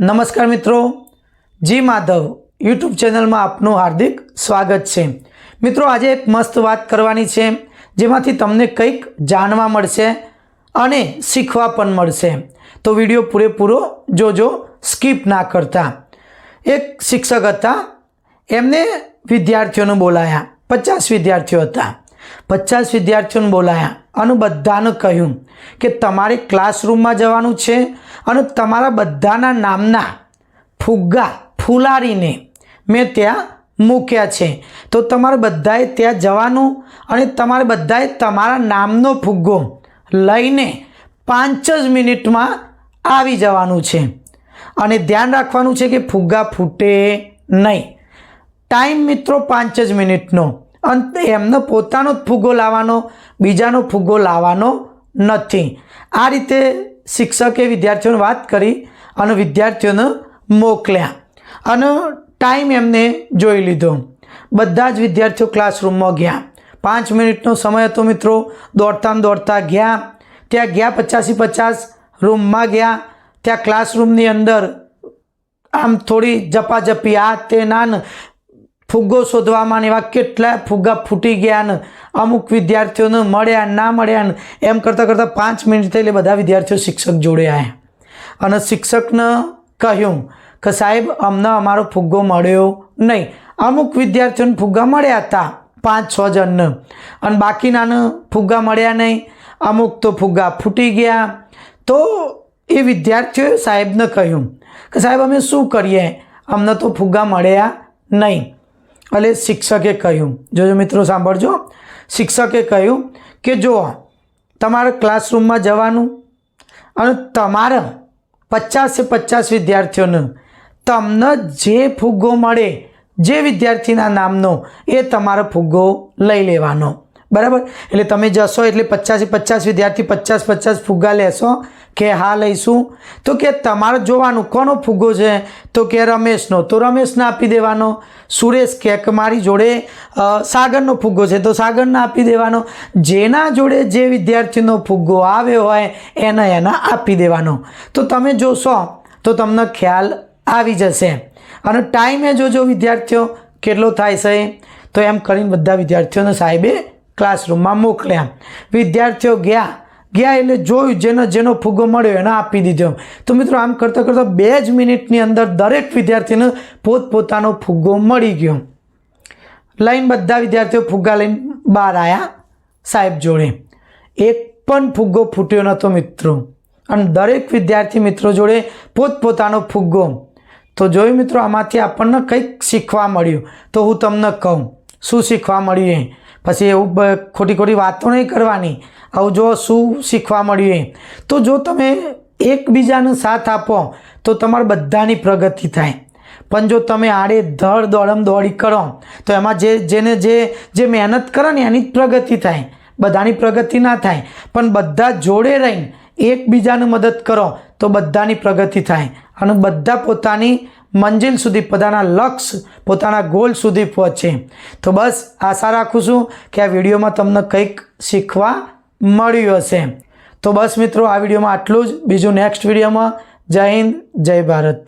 નમસ્કાર મિત્રો. જી માધવ, યુટ્યુબ ચેનલમાં આપનું હાર્દિક સ્વાગત છે. મિત્રો, આજે એક મસ્ત વાત કરવાની છે, જેમાંથી તમને કંઈક જાણવા મળશે અને શીખવા પણ મળશે. તો વીડિયો પૂરેપૂરો જોજો, સ્કીપ ના કરતા. એક શિક્ષક હતા, એમને વિદ્યાર્થીઓને બોલાયા. પચાસ વિદ્યાર્થીઓ હતા. પચાસ વિદ્યાર્થીઓને બોલાયા અને બધાને કહ્યું કે તમારે ક્લાસરૂમમાં જવાનું છે અને તમારા બધાના નામના ફુગ્ગા ફુલારીને મેં ત્યાં મૂક્યા છે. તો તમારે બધાએ ત્યાં જવાનું અને તમારે બધાએ તમારા નામનો ફુગ્ગો લઈને પાંચ જ મિનિટમાં આવી જવાનું છે. અને ધ્યાન રાખવાનું છે કે ફુગ્ગા ફૂટે નહીં. ટાઈમ મિત્રો પાંચ જ મિનિટનો. અને એમનો પોતાનો જ ફુગ્ગો લાવવાનો, બીજાનો ફુગ્ગો લાવવાનો નથી. આ રીતે શિક્ષકે વિદ્યાર્થીઓને વાત કરી અને વિદ્યાર્થીઓને મોકલ્યા અને ટાઈમ એમને જોઈ લીધો. બધા જ વિદ્યાર્થીઓ ક્લાસરૂમમાં ગયા. પાંચ મિનિટનો સમય હતો મિત્રો. દોડતા દોડતા ગયા. ત્યાં ગયા પચાસી પચાસ રૂમમાં ગયા. ત્યાં ક્લાસરૂમની અંદર આમ થોડી ઝપાઝપી, આ તે ના ને ફુગ્ગો શોધવામાં એવા કેટલા ફુગ્ગા ફૂટી ગયા ને અમુક વિદ્યાર્થીઓને મળ્યા ના મળ્યા ને એમ કરતાં કરતાં પાંચ મિનિટ થઈ એટલે બધા વિદ્યાર્થીઓ શિક્ષક જોડે આવ્યા અને શિક્ષકને કહ્યું કે સાહેબ, અમને અમારો ફુગ્ગો મળ્યો નહીં. અમુક વિદ્યાર્થીઓને ફુગ્ગા મળ્યા હતા પાંચ છ જણને અને બાકીનાને ફુગ્ગા મળ્યા નહીં. અમુક તો ફુગ્ગા ફૂટી ગયા. તો એ વિદ્યાર્થીઓએ સાહેબને કહ્યું કે સાહેબ, અમે શું કરીએ? અમને તો ફુગ્ગા મળ્યા નહીં. એટલે શિક્ષકે કહ્યું. જોજો મિત્રો સાંભળજો. શિક્ષકે કહ્યું કે જો તમારે ક્લાસરૂમમાં જવાનું અને તમારે પચાસે પચાસ વિદ્યાર્થીઓને તમને જે ફુગ્ગો મળે, જે વિદ્યાર્થીના નામનો, એ તમારો ફુગ્ગો લઈ લેવાનો. બરાબર? એટલે તમે જશો એટલે પચાસે પચાસ વિદ્યાર્થી પચાસ પચાસ ફુગ્ગા લેશો કે હા લઈશું? તો કે તમારે જોવાનું કોનો ફુગ્ગો છે? તો કે રમેશનો. તો રમેશને આપી દેવાનો. સુરેશ કે મારી જોડે સાગરનો ફુગ્ગો છે. તો સાગરને આપી દેવાનો. જેના જોડે જે વિદ્યાર્થીનો ફુગ્ગો આવ્યો હોય, એને એના આપી દેવાનો. તો તમે જોશો, તો તમને ખ્યાલ આવી જશે. અને ટાઈમે જોજો વિદ્યાર્થીઓ, કેટલો થાય છે? તો એમ કરીને બધા વિદ્યાર્થીઓને સાહેબે ક્લાસરૂમમાં મોકલ્યા. વિદ્યાર્થીઓ ગયા. ગયા એટલે જોયું, જેનો જેનો ફુગ્ગો મળ્યો એને આપી દીધો. તો મિત્રો, આમ કરતાં કરતાં બે જ મિનિટની અંદર દરેક વિદ્યાર્થીને પોતપોતાનો ફુગ્ગો મળી ગયો. લઈને બધા વિદ્યાર્થીઓ ફુગ્ગા લઈને બહાર આવ્યા સાહેબ જોડે. એક પણ ફુગ્ગો ફૂટ્યો નહોતો મિત્રો. અને દરેક વિદ્યાર્થી મિત્રો જોડે પોતપોતાનો ફુગ્ગો. તો જોયું મિત્રો, આમાંથી આપણને કંઈક શીખવા મળ્યું. તો હું તમને કહું, શું શીખવા મળ્યું પછી એવું ખોટી ખોટી વાતો નહીં કરવાની. આવું જો શું શીખવા મળ્યું એ તો જો તમે એકબીજાનો સાથ આપો, તો તમારે બધાની પ્રગતિ થાય. પણ જો તમે આડે ધડ દોડમ દોડી કરો, તો એમાં જે, જેને જે જે મહેનત કરે ને એની જ પ્રગતિ થાય. બધાની પ્રગતિ ના થાય. પણ બધા જોડે રહીને એકબીજાને મદદ કરો, તો બધાની પ્રગતિ થાય. અને બધા પોતાની મંજિલ સુધી પોતાના લક્ષ્ય પોતાના ગોલ સુધી પહોંચે. તો બસ આશા રાખું છું કે આ વિડીયોમાં તમને કંઈક શીખવા મળ્યું હશે. તો બસ મિત્રો, આ વિડીયોમાં આટલું જ. બીજું નેક્સ્ટ વિડીયોમાં. જય હિન્દ, જય ભારત.